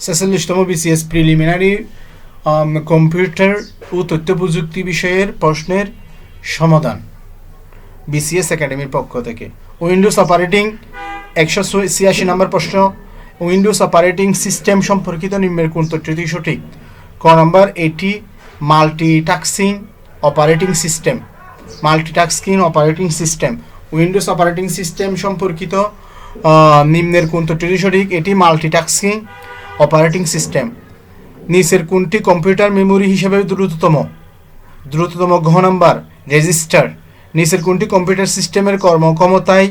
ছেচল্লিশতম BCS preliminary computer ও তথ্য প্রযুক্তি বিষয়ের প্রশ্নের সমাধান বিসিএস একাডেমির পক্ষ থেকে। উইন্ডোজ অপারেটিং, একশো ছিয়াশি নম্বর প্রশ্ন, উইন্ডোজ অপারেটিং সিস্টেম সম্পর্কিত নিম্নের কোন তথ্যটি সঠিক? ক নম্বর, এটি multitasking operating system. Multitasking operating system. Windows operating system সম্পর্কিত নিম্নের কোন তথ্যটি সঠিক? এটি মাল্টিটাস্কিং অপারেটিং সিস্টেম। নিচের কোনটি কম্পিউটার মেমোরি হিসেবে দ্রুততম? দ্রুততম ঘ নাম্বার, রেজিস্টার। নিচের কোনটি কম্পিউটার সিস্টেমের কর্মক্ষমতায়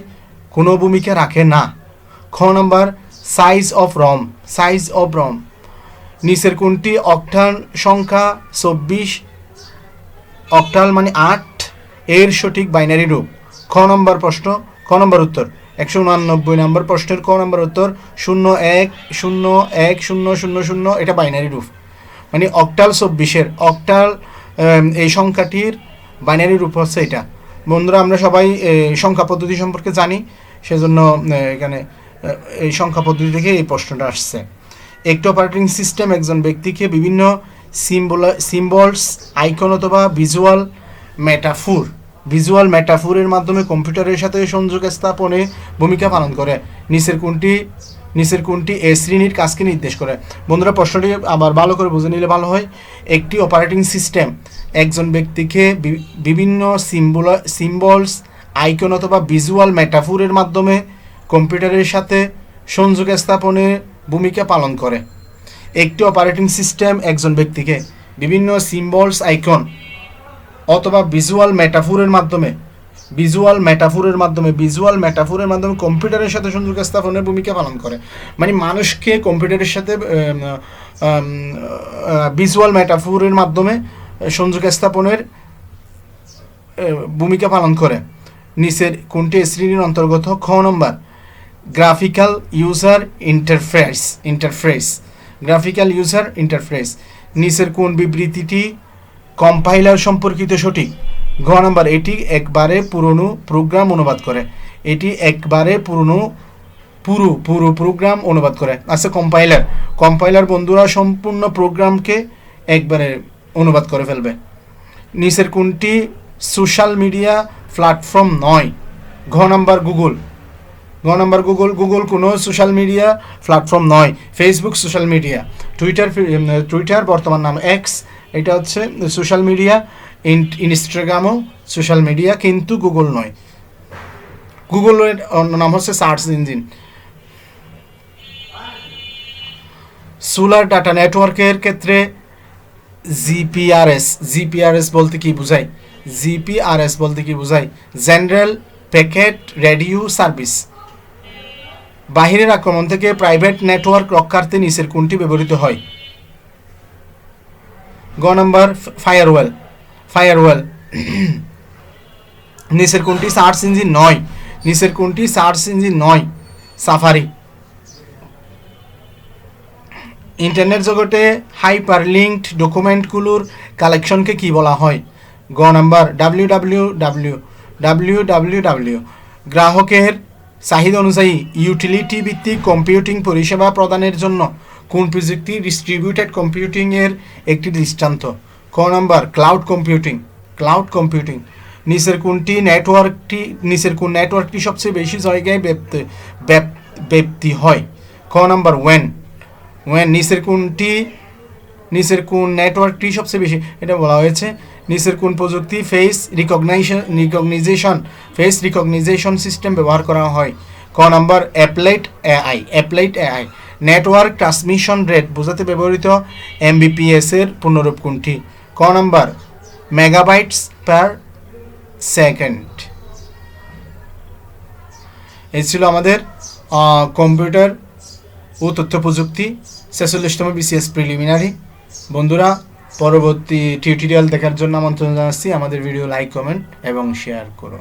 কোনো ভূমিকা রাখে না? খ number size of ROM size of ROM নিচের কোনটি অক্টাল সংখ্যা চব্বিশ? অক্টাল মানে আট? এর সঠিক বাইনারি রূপ। খ নম্বর প্রশ্ন, খ নম্বর উত্তর। একশো উনানব্বই নম্বর প্রশ্নের ক নম্বর উত্তর শূন্য এক শূন্য এক শূন্য শূন্য শূন্য, এটা বাইনারি রূপ। মানে অক্টাল চব্বিশের অক্টাল এই সংখ্যাটির বাইনারি রূপ হচ্ছে এটা। বন্ধুরা, আমরা সবাই সংখ্যা পদ্ধতি সম্পর্কে জানি, সেজন্য এখানে এই সংখ্যা পদ্ধতি থেকে এই প্রশ্নটা আসছে। একটি অপারেটিং সিস্টেম একজন ব্যক্তিকে বিভিন্ন সিম্বল সিম্বলস আইকন অথবা ভিজুয়াল মেটাফোর ভিজুয়াল মেটাফোরের মাধ্যমে কম্পিউটারের সাথে সংযোগ স্থাপনে ভূমিকা পালন করে। নিচের কোনটি নিচের কোনটি এ শ্রেণির কাজকে নির্দেশ করে। বন্ধুরা, প্রশ্নটি আবার ভালো করে বুঝে নিলে ভালো হয়। একটি অপারেটিং সিস্টেম, একজন ব্যক্তিকে বিভিন্ন সিম্বল, সিম্বলস, আইকন অথবা ভিজুয়াল মেটাফোরের মাধ্যমে কম্পিউটারের সাথে সংযোগ স্থাপনে ভূমিকা পালন করে। একটি অপারেটিং সিস্টেম, একজন ব্যক্তিকে বিভিন্ন সিম্বলস, আইকন অথবা ভিজুয়াল মেটাফোরের মাধ্যমে ভিজুয়াল মেটাফোরের মাধ্যমে ভিজুয়াল মেটাফোরের মাধ্যমে কম্পিউটারের সাথে সংযোগ স্থাপনের ভূমিকা পালন করে। মানে মানুষকে কম্পিউটারের সাথে ভিজুয়াল মেটাফোরের মাধ্যমে সংযোগ স্থাপনের ভূমিকা পালন করে। নিচের কোনটি শ্রেণির অন্তর্গত? খ number graphical user interface interface graphical user interface নিচের কোন বিবৃতিটি কম্পাইলার সম্পর্কিত সঠিক। ঘ নম্বর, এটি একবারে পুরনো প্রোগ্রাম অনুবাদ করে। এটি একবারে পুরনো পুরো পুরো প্রোগ্রাম অনুবাদ করে। আচ্ছা কম্পাইলার কম্পাইলার বন্ধুরা সম্পূর্ণ প্রোগ্রামকে একবারে অনুবাদ করে ফেলবে। নিচের কোনটি? সোশ্যাল মিডিয়া প্ল্যাটফর্ম নয়। ঘ নাম্বার, গুগল। ঘ নাম্বার, গুগল গুগল কোনো সোশ্যাল মিডিয়া প্ল্যাটফর্ম নয়। Facebook social media Twitter Twitter বর্তমান নাম এক্স এটা হচ্ছে সোশ্যাল মিডিয়া ইনস্টাগ্রামও সোশ্যাল মিডিয়া কিন্তু গুগল নয়। গুগলের নাম হচ্ছে সার্চ ইঞ্জিন সোলার ডাটা নেটওয়ার্কের ক্ষেত্রে জিপিআরএস জিপিআরএস বলতে কি বোঝায় জিপিআরএস বলতে কি বোঝায় জেনারেল প্যাকেট রেডিও সার্ভিস বাহিরের আক্রমণ থেকে প্রাইভেট নেটওয়ার্ক রক্ষার্থে নিচের কোনটি ব্যবহৃত হয়? গ নাম্বার ফায়ারওয়েল ফায়ারওয়েল নিচের কোনটি? সার্চ ইঞ্জিন নয়। নিচের কোনটি? সার্চ ইঞ্জিন নয়। সাফারি ইন্টারনেট জগতে হাইপার লিঙ্কড ডকুমেন্টগুলোর কালেকশনকে কি বলা হয়? গ number W W W W W W গ্রাহকের চাহিদা অনুযায়ী ইউটিলিটি ভিত্তিক কম্পিউটিং পরিষেবা প্রদানের জন্য কোন প্রযুক্তি ডিস্ট্রিবিউটেড কম্পিউটিংয়ের একটি দৃষ্টান্ত? ক number cloud computing cloud computing নিচের কোনটি নেটওয়ার্কটি নিচের কোন নেটওয়ার্কটি সবচেয়ে বেশি জায়গায় ব্যাপ্তি, ব্যাপ- ব্যাপ্তি হয়? ক নাম্বার ওয়েন ওয়েন নিচের কোনটি, নিচের কোন নেটওয়ার্কটি সবচেয়ে বেশি, এটা বলা হয়েছে। নিচের কোন প্রযুক্তি face recognition recognition face recognition system ব্যবহার করা হয়? ক number applied AI applied AI network transmission rate বোঝাতে ব্যবহৃত এমবিপিএস এর পূর্ণরূপ কোনটি ক নাম্বার, মেগাবাইটস পার সেকেন্ড। এই ছিল আমাদের কম্পিউটার ও তথ্য প্রযুক্তি। ছেচল্লিশতম বিসিএস প্রিলিমিনারি। বন্ধুরা, পরবর্তী টিউটোরিয়াল দেখার জন্য আমন্ত্রণ জানাচ্ছি। আমাদের ভিডিও লাইক, কমেন্ট এবং শেয়ার করুন।